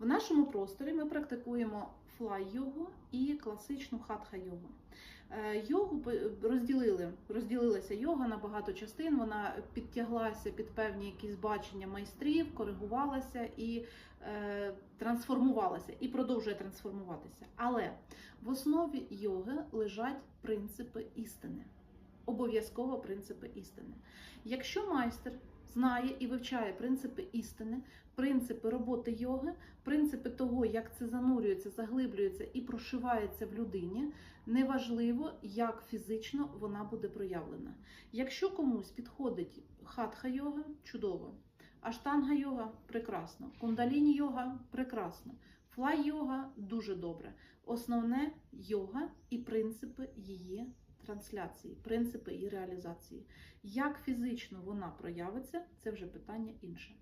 В нашому просторі ми практикуємо флай-йогу і класичну хатха-йогу. Е, Йогу розділили, розділилася йога на багато частин. Вона підтяглася під певні якісь бачення майстрів, коригувалася і е, трансформувалася, і продовжує трансформуватися. Але в основі йоги лежать принципи істини. Обов'язково принципи істини. Якщо майстер знає і вивчає принципи істини, принципи роботи йоги, принципи того, як це занурюється, заглиблюється і прошивається в людині, неважливо, як фізично вона буде проявлена. Якщо комусь підходить хатха йога, чудово. Аштанга йога прекрасно. Кундаліні йога прекрасно. Флай йога дуже добре. Основне йога і принципи її трансляції, принципи її реалізації. Як фізично вона проявиться, це вже питання інше.